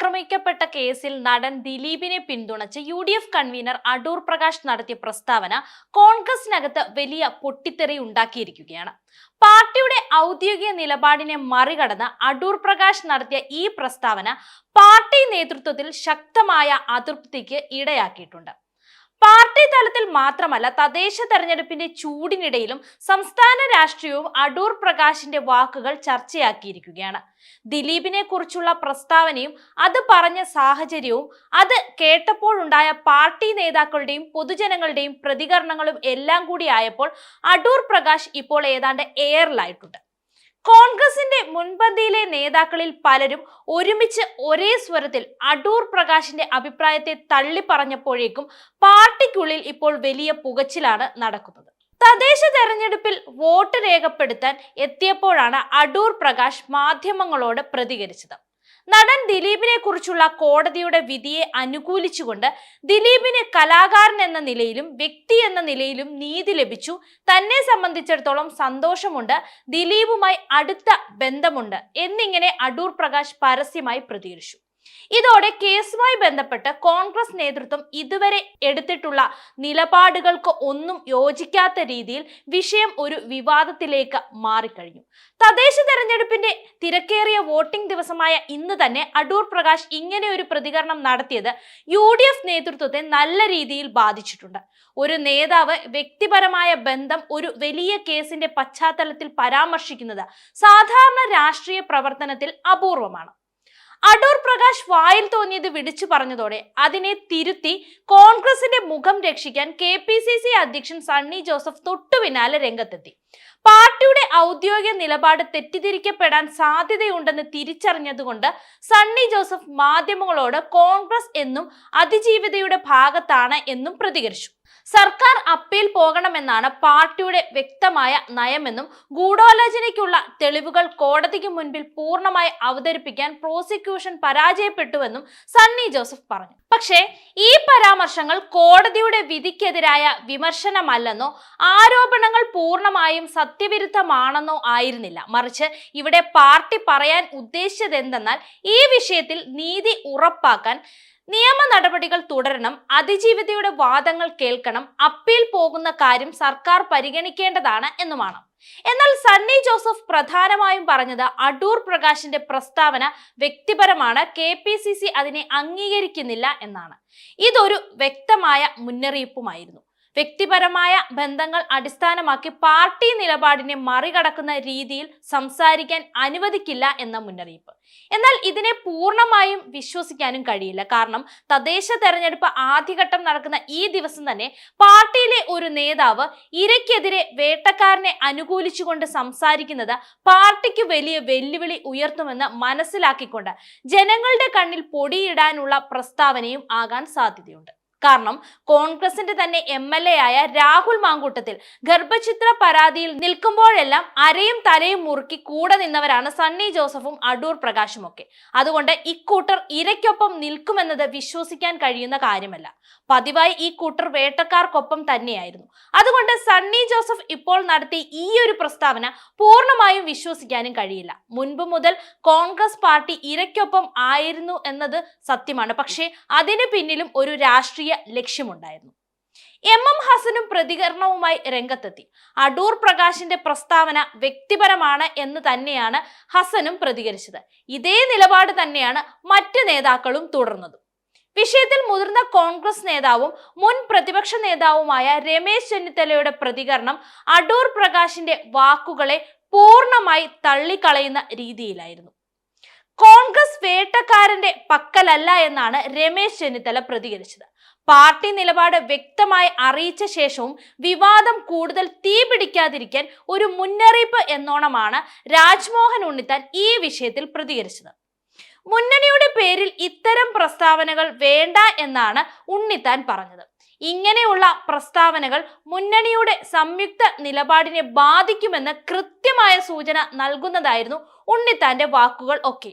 ആക്രമിക്കപ്പെട്ട കേസിൽ നടൻ ദിലീപിനെ പിന്തുണച്ച് U D F convenor Adoor Prakash നടത്തിയ പ്രസ്താവന കോൺഗ്രസിനകത്ത് വലിയ പൊട്ടിത്തെറി ഉണ്ടാക്കിയിരിക്കുകയാണ്. പാർട്ടിയുടെ ഔദ്യോഗിക നിലപാടിനെ മറികടന്ന് അടൂർ പ്രകാശ് നടത്തിയ ഈ പ്രസ്താവന പാർട്ടി നേതൃത്വത്തിൽ ശക്തമായ അതൃപ്തിക്ക് ഇടയാക്കിയിട്ടുണ്ട്. പാർട്ടി തലത്തിൽ മാത്രമല്ല തദ്ദേശ തെരഞ്ഞെടുപ്പിന്റെ ചൂടിനിടയിലും സംസ്ഥാന രാഷ്ട്രീയവും അടൂർ പ്രകാശിന്റെ വാക്കുകൾ ചർച്ചയാക്കിയിരിക്കുകയാണ്. ദിലീപിനെ കുറിച്ചുള്ള പ്രസ്താവനയും അത് പറഞ്ഞ സാഹചര്യവും അത് കേട്ടപ്പോഴുണ്ടായ പാർട്ടി നേതാക്കളുടെയും പൊതുജനങ്ങളുടെയും പ്രതികരണങ്ങളും എല്ലാം കൂടി ആയപ്പോൾ അടൂർ പ്രകാശ് ഇപ്പോൾ ഏതാണ്ട് എയറിലായിട്ടുണ്ട് കോൺഗ്രസിന്റെ മുൻപന്തിയിലെ നേതാക്കളിൽ പലരും ഒരുമിച്ച് ഒരേ സ്വരത്തിൽ അടൂർ പ്രകാശിന്റെ അഭിപ്രായത്തെ തള്ളി പറഞ്ഞപ്പോഴേക്കും പാർട്ടിക്കുള്ളിൽ ഇപ്പോൾ വലിയ പുകച്ചിലാണ് നടക്കുന്നത്. തദ്ദേശ തെരഞ്ഞെടുപ്പിൽ വോട്ട് രേഖപ്പെടുത്താൻ എത്തിയപ്പോഴാണ് അടൂർ പ്രകാശ് മാധ്യമങ്ങളോട് പ്രതികരിച്ചത്. നടൻ ദിലീപിനെ കുറിച്ചുള്ള കോടതിയുടെ വിധിയെ അനുകൂലിച്ചുകൊണ്ട് ദിലീപിന് കലാകാരൻ എന്ന നിലയിലും വ്യക്തി എന്ന നിലയിലും നീതി ലഭിച്ചു. തന്നെ സംബന്ധിച്ചിടത്തോളം സന്തോഷമുണ്ട്. ദിലീപുമായി അടുത്ത ബന്ധമുണ്ട്. എന്നിങ്ങനെ അടൂർ പ്രകാശ് പരസ്യമായി പ്രതികരിച്ചു. ഇതോടെ കേസുമായി ബന്ധപ്പെട്ട് കോൺഗ്രസ് നേതൃത്വം ഇതുവരെ എടുത്തിട്ടുള്ള നിലപാടുകൾക്ക് ഒന്നും യോജിക്കാത്ത രീതിയിൽ വിഷയം ഒരു വിവാദത്തിലേക്ക് മാറിക്കഴിഞ്ഞു. തദ്ദേശ തെരഞ്ഞെടുപ്പിന്റെ തിരക്കേറിയ വോട്ടിംഗ് ദിവസമായ ഇന്ന് തന്നെ അടൂർ പ്രകാശ് ഇങ്ങനെ ഒരു പ്രതികരണം നടത്തിയത് യു ഡി എഫ് നേതൃത്വത്തെ നല്ല രീതിയിൽ ബാധിച്ചിട്ടുണ്ട്. ഒരു നേതാവ് വ്യക്തിപരമായ ബന്ധം ഒരു വലിയ കേസിന്റെ പശ്ചാത്തലത്തിൽ പരാമർശിക്കുന്നത് സാധാരണ രാഷ്ട്രീയ പ്രവർത്തനത്തിൽ അപൂർവമാണ്. അടൂർ പ്രകാശ് വായിൽ തോന്നിയത് വിളിച്ചു പറഞ്ഞതോടെ അതിനെ തിരുത്തി കോൺഗ്രസിന്റെ മുഖം രക്ഷിക്കാൻ കെ പി സി സി അധ്യക്ഷൻ സണ്ണി ജോസഫ് തൊട്ടു പിന്നാലെ രംഗത്തെത്തി. പാർട്ടിയുടെ ഔദ്യോഗിക നിലപാട് തെറ്റിദ്ധരിക്കപ്പെടാൻ സാധ്യതയുണ്ടെന്ന് തിരിച്ചറിഞ്ഞതുകൊണ്ട് സണ്ണി ജോസഫ് മാധ്യമങ്ങളോട് കോൺഗ്രസ് എന്നും അതിജീവിതയുടെ ഭാഗത്താണ് എന്നും പ്രതികരിച്ചു. സർക്കാർ അപ്പീൽ പോകണമെന്നാണ് പാർട്ടിയുടെ വ്യക്തമായ നയമെന്നും ഗൂഢാലോചനയ്ക്കുള്ള തെളിവുകൾ കോടതിക്ക് മുൻപിൽ പൂർണമായി അവതരിപ്പിക്കാൻ പ്രോസിക്യൂഷൻ പരാജയപ്പെട്ടുവെന്നും സണ്ണി ജോസഫ് പറഞ്ഞു. പക്ഷേ ഈ പരാമർശങ്ങൾ കോടതിയുടെ വിധിക്കെതിരായ വിമർശനമല്ലെന്നോ ആരോപണങ്ങൾ പൂർണമായും സത്യവിരുദ്ധമാണെന്നോ ആയിരുന്നില്ല. മറിച്ച് ഇവിടെ പാർട്ടി പറയാൻ ഉദ്ദേശിച്ചതെന്തെന്നാൽ ഈ വിഷയത്തിൽ നീതി ഉറപ്പാക്കാൻ നിയമ നടപടികൾ തുടരണം അതിജീവിതയുടെ വാദങ്ങൾ കേൾക്കണം അപ്പീൽ പോകുന്ന കാര്യം സർക്കാർ പരിഗണിക്കേണ്ടതാണ് എന്നുമാണ്. എന്നാൽ സണ്ണി ജോസഫ് പ്രധാനമായും പറഞ്ഞത് അടൂർ പ്രകാശിന്റെ പ്രസ്താവന വ്യക്തിപരമാണ് കെ പി സി സി അതിനെ അംഗീകരിക്കുന്നില്ല എന്നാണ്. ഇതൊരു വ്യക്തമായ മുന്നറിയിപ്പുമായിരുന്നു. വ്യക്തിപരമായ ബന്ധങ്ങൾ അടിസ്ഥാനമാക്കി പാർട്ടി നിലപാടിനെ മറികടക്കുന്ന രീതിയിൽ സംസാരിക്കാൻ അനുവദിക്കില്ല എന്ന മുന്നറിയിപ്പ്. എന്നാൽ ഇതിനെ പൂർണമായും വിശ്വസിക്കാനും കഴിയില്ല. കാരണം തദ്ദേശ തെരഞ്ഞെടുപ്പ് ആദ്യഘട്ടം നടക്കുന്ന ഈ ദിവസം തന്നെ പാർട്ടിയിലെ ഒരു നേതാവ് ഇരയ്ക്കെതിരെ വേട്ടക്കാരനെ അനുകൂലിച്ചുകൊണ്ട് സംസാരിക്കുന്നത് പാർട്ടിക്ക് വലിയ വെല്ലുവിളി ഉയർത്തുമെന്ന് മനസ്സിലാക്കിക്കൊണ്ട് ജനങ്ങളുടെ കണ്ണിൽ പൊടിയിടാനുള്ള പ്രസ്താവനയും ആകാൻ സാധ്യതയുണ്ട്. കാരണം കോൺഗ്രസിന്റെ തന്നെ എം എൽ എ ആയ രാഹുൽ മാങ്കൂട്ടത്തിൽ ഗർഭചിത്ര പരാതിയിൽ നിൽക്കുമ്പോഴെല്ലാം അരയും തലയും മുറുക്കി കൂടെ നിന്നവരാണ് സണ്ണി ജോസഫും അടൂർ പ്രകാശും ഒക്കെ. അതുകൊണ്ട് ഇക്കൂട്ടർ ഇരയ്ക്കൊപ്പം നിൽക്കുമെന്നത് വിശ്വസിക്കാൻ കഴിയുന്ന കാര്യമല്ല. പതിവായി ഈ കൂട്ടർ വേട്ടക്കാർക്കൊപ്പം തന്നെയായിരുന്നു. അതുകൊണ്ട് സണ്ണി ജോസഫ് ഇപ്പോൾ നടത്തിയ ഈ ഒരു പ്രസ്താവന പൂർണമായും വിശ്വസിക്കാനും കഴിയില്ല. മുൻപ് മുതൽ കോൺഗ്രസ് പാർട്ടി ഇരയ്ക്കൊപ്പം ആയിരുന്നു എന്നത് സത്യമാണ്. പക്ഷേ അതിന് പിന്നിലും ഒരു രാഷ്ട്രീയ ലക്ഷ്യമുണ്ടായിരുന്നു. എം എം ഹസനും പ്രതികരണവുമായി രംഗത്തെത്തി. അടൂർ പ്രകാശിന്റെ പ്രസ്താവന വ്യക്തിപരമാണ് എന്ന് തന്നെയാണ് ഹസനും പ്രതികരിച്ചത്. ഇതേ നിലപാട് തന്നെയാണ് മറ്റ് നേതാക്കളും തുടർന്നതും. വിഷയത്തിൽ മുതിർന്ന കോൺഗ്രസ് നേതാവും മുൻ പ്രതിപക്ഷ നേതാവുമായ രമേശ് ചെന്നിത്തലയുടെ പ്രതികരണം അടൂർ പ്രകാശിന്റെ വാക്കുകളെ പൂർണമായി തള്ളിക്കളയുന്ന രീതിയിലായിരുന്നു. കോൺഗ്രസ് വേട്ടക്കാരന്റെ പക്കലല്ല എന്നാണ് രമേശ് ചെന്നിത്തല പ്രതികരിച്ചത്. പാർട്ടി നിലപാട് വ്യക്തമായി അറിയിച്ച ശേഷവും വിവാദം കൂടുതൽ തീപിടിക്കാതിരിക്കാൻ ഒരു മുന്നറിയിപ്പ് എന്നോണമാണ് രാജ്മോഹൻ ഉണ്ണിത്താൻ ഈ വിഷയത്തിൽ പ്രതികരിച്ചത്. മുന്നണിയുടെ പേരിൽ ഇത്തരം പ്രസ്താവനകൾ വേണ്ട എന്നാണ് ഉണ്ണിത്താൻ പറഞ്ഞത്. ഇങ്ങനെയുള്ള പ്രസ്താവനകൾ മുന്നണിയുടെ സംയുക്ത നിലപാടിനെ ബാധിക്കുമെന്ന് കൃത്യമായ സൂചന നൽകുന്നതായിരുന്നു ഉണ്ണിത്താന്റെ വാക്കുകൾ ഒക്കെ.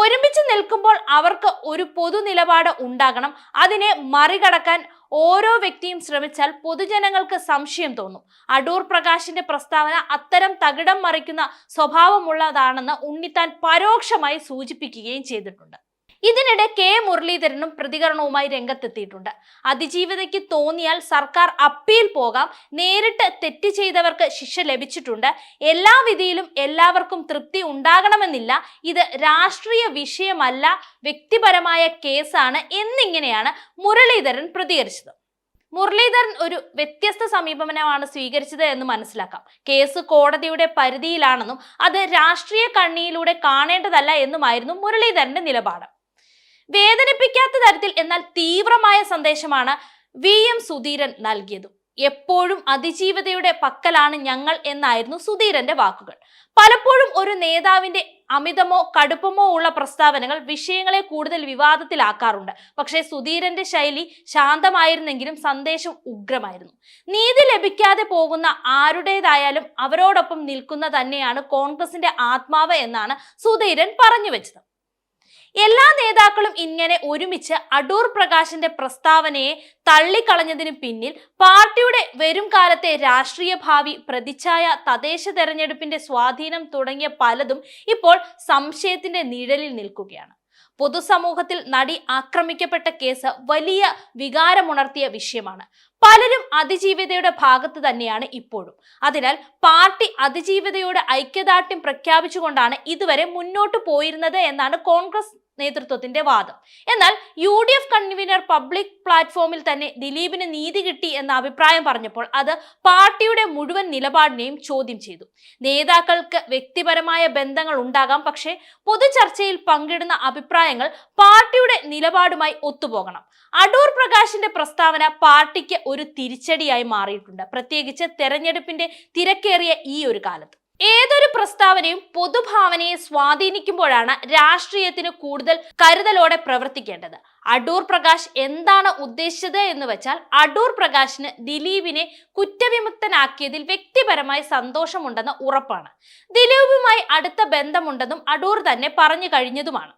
ഒരുമിച്ച് നിൽക്കുമ്പോൾ അവർക്ക് ഒരു പൊതു നിലപാട് ഉണ്ടാകണം. അതിനെ മറികടക്കാൻ ഓരോ വ്യക്തിയും ശ്രമിച്ചാൽ പൊതുജനങ്ങൾക്ക് സംശയം തോന്നും. അടൂർ പ്രകാശിന്റെ പ്രസ്താവന അത്തരം തകിടം മറിക്കുന്ന സ്വഭാവമുള്ളതാണെന്ന് ഉണ്ണിത്താൻ പരോക്ഷമായി സൂചിപ്പിക്കുകയും ചെയ്തിട്ടുണ്ട്. ഇതിനിടെ കെ. മുരളീധരനും പ്രതികരണവുമായി രംഗത്തെത്തിയിട്ടുണ്ട്. അതിജീവിതയ്ക്ക് തോന്നിയാൽ സർക്കാർ അപ്പീൽ പോകാം. നേരിട്ട് തെറ്റ് ചെയ്തവർക്ക് ശിക്ഷ ലഭിച്ചിട്ടുണ്ട്. എല്ലാ വിധിയിലും എല്ലാവർക്കും തൃപ്തി ഉണ്ടാകണമെന്നില്ല. ഇത് രാഷ്ട്രീയ വിഷയമല്ല വ്യക്തിപരമായ കേസാണ് എന്നിങ്ങനെയാണ് മുരളീധരൻ പ്രതികരിച്ചത്. മുരളീധരൻ ഒരു വ്യത്യസ്ത സമീപനമാണ് സ്വീകരിച്ചത് എന്ന് മനസ്സിലാക്കാം. കേസ് കോടതിയുടെ പരിധിയിലാണെന്നും അത് രാഷ്ട്രീയ കണ്ണിയിലൂടെ കാണേണ്ടതല്ല എന്നുമായിരുന്നു മുരളീധരന്റെ നിലപാട്. വേദനിപ്പിക്കാത്ത തരത്തിൽ എന്നാൽ തീവ്രമായ സന്ദേശമാണ് വി എം സുധീരൻ നൽകിയതും. എപ്പോഴും അതിജീവതയുടെ പക്കലാണ് ഞങ്ങൾ എന്നായിരുന്നു സുധീരന്റെ വാക്കുകൾ. പലപ്പോഴും ഒരു നേതാവിന്റെ അമിതമോ കടുപ്പമോ ഉള്ള പ്രസ്താവനകൾ വിഷയങ്ങളെ കൂടുതൽ വിവാദത്തിലാക്കാറുണ്ട്. പക്ഷേ സുധീരന്റെ ശൈലി ശാന്തമായിരുന്നെങ്കിലും സന്ദേശം ഉഗ്രമായിരുന്നു. നീതി ലഭിക്കാതെ പോകുന്ന ആരുടേതായാലും അവരോടൊപ്പം നിൽക്കുന്ന തന്നെയാണ് കോൺഗ്രസിന്റെ ആത്മാവ് എന്നാണ് സുധീരൻ പറഞ്ഞു വെച്ചത്. എല്ലാ നേതാക്കളും ഇങ്ങനെ ഒരുമിച്ച് അടൂർ പ്രകാശിന്റെ പ്രസ്താവനയെ തള്ളിക്കളഞ്ഞതിന് പിന്നിൽ പാർട്ടിയുടെ വരും കാലത്തെ രാഷ്ട്രീയ ഭാവി പ്രതിച്ഛായ തദ്ദേശ തെരഞ്ഞെടുപ്പിന്റെ സ്വാധീനം തുടങ്ങിയ പലതും ഇപ്പോൾ സംശയത്തിന്റെ നിഴലിൽ നിൽക്കുകയാണ്. പൊതുസമൂഹത്തിൽ നടി ആക്രമിക്കപ്പെട്ട കേസ് വലിയ വികാരമുണർത്തിയ വിഷയമാണ്. പലരും അതിജീവിതയുടെ ഭാഗത്ത് തന്നെയാണ് ഇപ്പോഴും. അതിനാൽ പാർട്ടി അതിജീവിതയോട് ഐക്യദാർഢ്യം പ്രഖ്യാപിച്ചുകൊണ്ടാണ് ഇതുവരെ മുന്നോട്ട് പോയിരുന്നത് എന്നാണ് കോൺഗ്രസ് നേതൃത്വത്തിന്റെ വാദം. എന്നാൽ U D F convenor public പ്ലാറ്റ്ഫോമിൽ തന്നെ ദിലീപിന് നീതി കിട്ടി എന്ന അഭിപ്രായം പറഞ്ഞപ്പോൾ അത് പാർട്ടിയുടെ മുഴുവൻ നിലപാടിനെയും ചോദ്യം ചെയ്തു. നേതാക്കൾക്ക് വ്യക്തിപരമായ ബന്ധങ്ങൾ ഉണ്ടാകാം പക്ഷേ പൊതുചർച്ചയിൽ പങ്കിടുന്ന അഭിപ്രായങ്ങൾ പാർട്ടിയുടെ നിലപാടുമായി ഒത്തുപോകണം. അടൂർ പ്രകാശിന്റെ പ്രസ്താവന പാർട്ടിക്ക് ഒരു തിരിച്ചടിയായി മാറിയിട്ടുണ്ട്. പ്രത്യേകിച്ച് തെരഞ്ഞെടുപ്പിന്റെ തിരക്കേറിയ ഈ ഒരു കാലത്ത്. ഏതൊരു പ്രസ്താവനയും പൊതുഭാവനയെ സ്വാധീനിക്കുമ്പോഴാണ് രാഷ്ട്രീയത്തിന് കൂടുതൽ കരുതലോടെ പ്രവർത്തിക്കേണ്ടത്. അടൂർ പ്രകാശ് എന്താണ് ഉദ്ദേശിച്ചത് എന്ന് വെച്ചാൽ അടൂർ പ്രകാശിന് ദിലീപിനെ കുറ്റവിമുക്തനാക്കിയതിൽ വ്യക്തിപരമായി സന്തോഷമുണ്ടെന്ന് ഉറപ്പാണ്. ദിലീപുമായി അടുത്ത ബന്ധമുണ്ടെന്നും അടൂർ തന്നെ പറഞ്ഞു കഴിഞ്ഞതുമാണ്.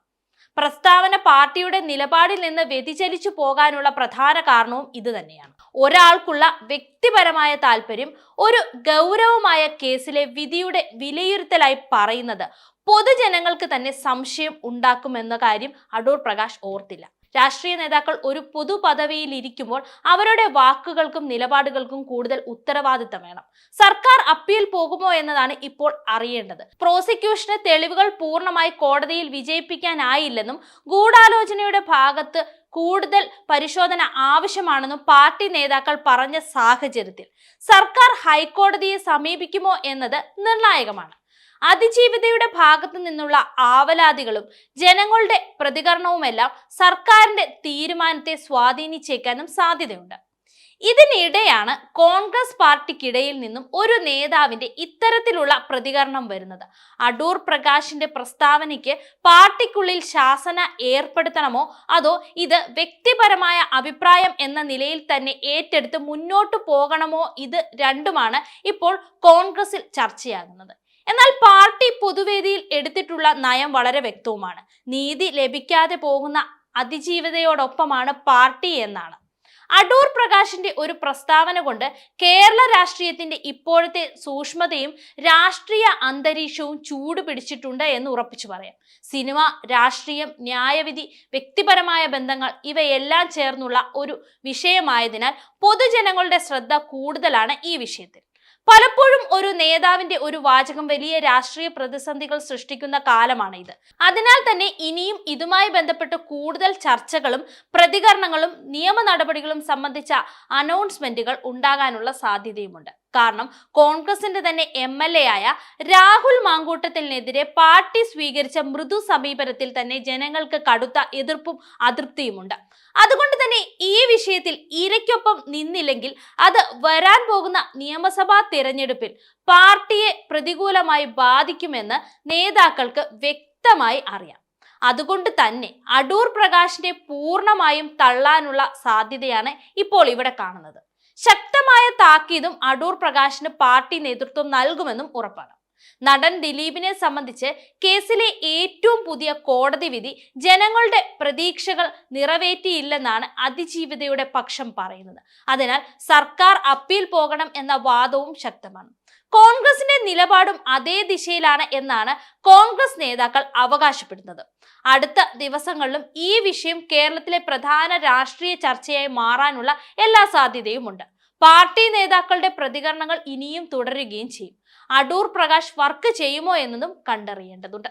പ്രസ്താവന പാർട്ടിയുടെ നിലപാടിൽ നിന്ന് വ്യതിചലിച്ചു പോകാനുള്ള പ്രധാന കാരണവും ഇത് തന്നെയാണ്. ഒരാൾക്കുള്ള വ്യക്തിപരമായ താല്പര്യം ഒരു ഗൗരവമായ കേസിലെ വിധിയുടെ വിലയിരുത്തലായി പറയുന്നത് പൊതുജനങ്ങൾക്ക് തന്നെ സംശയം ഉണ്ടാക്കുമെന്ന കാര്യം അടൂർ പ്രകാശ് ഓർത്തില്ല. രാഷ്ട്രീയ നേതാക്കൾ ഒരു പൊതു പദവിയിൽ ഇരിക്കുമ്പോൾ അവരുടെ വാക്കുകൾക്കും നിലപാടുകൾക്കും കൂടുതൽ ഉത്തരവാദിത്തം വേണം. സർക്കാർ അപ്പീൽ പോകുമോ എന്നതാണ് ഇപ്പോൾ അറിയേണ്ടത്. പ്രോസിക്യൂഷന് തെളിവുകൾ പൂർണമായി കോടതിയിൽ വിജയിപ്പിക്കാനായില്ലെന്നും ഗൂഢാലോചനയുടെ ഭാഗത്ത് കൂടുതൽ പരിശോധന ആവശ്യമാണെന്നും പാർട്ടി നേതാക്കൾ പറഞ്ഞ സാഹചര്യത്തിൽ. സർക്കാർ ഹൈക്കോടതിയെ സമീപിക്കുമോ എന്നത് നിർണായകമാണ്. അതിജീവിതയുടെ ഭാഗത്തു നിന്നുള്ള ആവലാതികളും ജനങ്ങളുടെ പ്രതികരണവുമെല്ലാം സർക്കാരിന്റെ തീരുമാനത്തെ സ്വാധീനിച്ചേക്കാനും സാധ്യതയുണ്ട്. ഇതിനിടെയാണ് കോൺഗ്രസ് പാർട്ടിക്കിടയിൽ നിന്നും ഒരു നേതാവിന്റെ ഇത്തരത്തിലുള്ള പ്രതികരണം വരുന്നത്. അടൂർ പ്രകാശിന്റെ പ്രസ്താവനയ്ക്ക് പാർട്ടിക്കുള്ളിൽ ശാസന ഏർപ്പെടുത്തണമോ? അതോ ഇത് വ്യക്തിപരമായ അഭിപ്രായം എന്ന നിലയിൽ തന്നെ ഏറ്റെടുത്ത് മുന്നോട്ടു പോകണമോ? ഇത് രണ്ടുമാണ് ഇപ്പോൾ കോൺഗ്രസിൽ ചർച്ചയാകുന്നത്. എന്നാൽ പാർട്ടി പൊതുവേദിയിൽ എടുത്തിട്ടുള്ള നയം വളരെ വ്യക്തവുമാണ്. നീതി ലഭിക്കാതെ പോകുന്ന അതിജീവിതയോടൊപ്പമാണ് പാർട്ടി എന്നാണ്. അടൂർ പ്രകാശിന്റെ ഒരു പ്രസ്താവന കൊണ്ട് കേരള രാഷ്ട്രീയത്തിന്റെ ഇപ്പോഴത്തെ സൂക്ഷ്മതയും രാഷ്ട്രീയ അന്തരീക്ഷവും ചൂട് പിടിച്ചിട്ടുണ്ട് എന്ന് ഉറപ്പിച്ചു പറയാം. സിനിമ രാഷ്ട്രീയം ന്യായവിധി വ്യക്തിപരമായ ബന്ധങ്ങൾ ഇവയെല്ലാം ചേർന്നുള്ള ഒരു വിഷയമായതിനാൽ പൊതുജനങ്ങളുടെ ശ്രദ്ധ കൂടുതലാണ് ഈ വിഷയത്തിൽ. പലപ്പോഴും ഒരു നേതാവിന്റെ ഒരു വാചകം വലിയ രാഷ്ട്രീയ പ്രതിസന്ധികൾ സൃഷ്ടിക്കുന്ന കാലമാണ് ഇത് അതിനാൽ തന്നെ ഇനിയും ഇതുമായി ബന്ധപ്പെട്ട് കൂടുതൽ ചർച്ചകളും പ്രതികരണങ്ങളും നിയമ നടപടികളും സംബന്ധിച്ച അനൗൺസ്മെന്റുകൾ ഉണ്ടാകാനുള്ള സാധ്യതയുമുണ്ട്. കാരണം കോൺഗ്രസിന്റെ തന്നെ എം എൽ എ ആയ രാഹുൽ മാങ്കൂട്ടത്തിനെതിരെ പാർട്ടി സ്വീകരിച്ച മൃദു സമീപനത്തിൽ തന്നെ ജനങ്ങൾക്ക് കടുത്ത എതിർപ്പും അതൃപ്തിയുമുണ്ട്. അതുകൊണ്ട് തന്നെ ഈ വിഷയത്തിൽ ഇരയ്ക്കൊപ്പം നിന്നില്ലെങ്കിൽ അത് വരാൻ പോകുന്ന നിയമസഭാ തിരഞ്ഞെടുപ്പിൽ പാർട്ടിയെ പ്രതികൂലമായി ബാധിക്കുമെന്ന് നേതാക്കൾക്ക് വ്യക്തമായി അറിയാം. അതുകൊണ്ട് തന്നെ അടൂർ പ്രകാശിനെ പൂർണമായും തള്ളാനുള്ള സാധ്യതയാണ് ഇപ്പോൾ ഇവിടെ കാണുന്നത്. ശക്തമായ താക്കീതും അടൂർ പ്രകാശിന് പാർട്ടി നേതൃത്വം നൽകുമെന്നും ഉറപ്പാണ്. നടൻ ദിലീപിനെ സംബന്ധിച്ച് കേസിലെ ഏറ്റവും പുതിയ കോടതി വിധി ജനങ്ങളുടെ പ്രതീക്ഷകൾ നിറവേറ്റിയില്ലെന്നാണ് അതിജീവിതയുടെ പക്ഷം പറയുന്നത്. അതിനാൽ സർക്കാർ അപ്പീൽ പോകണം എന്ന വാദവും ശക്തമാണ്. കോൺഗ്രസിന്റെ നിലപാടും അതേ ദിശയിലാണ് എന്നാണ് കോൺഗ്രസ് നേതാക്കൾ അവകാശപ്പെടുന്നത്. അടുത്ത ദിവസങ്ങളിലും ഈ വിഷയം കേരളത്തിലെ പ്രധാന രാഷ്ട്രീയ ചർച്ചയായി മാറാനുള്ള എല്ലാ സാധ്യതയുമുണ്ട്. പാർട്ടി നേതാക്കളുടെ പ്രതികരണങ്ങൾ ഇനിയും തുടരുകയും ചെയ്യും. അടൂർ പ്രകാശ് വർക്ക് ചെയ്യുമോ എന്നതും കണ്ടറിയേണ്ടതുണ്ട്.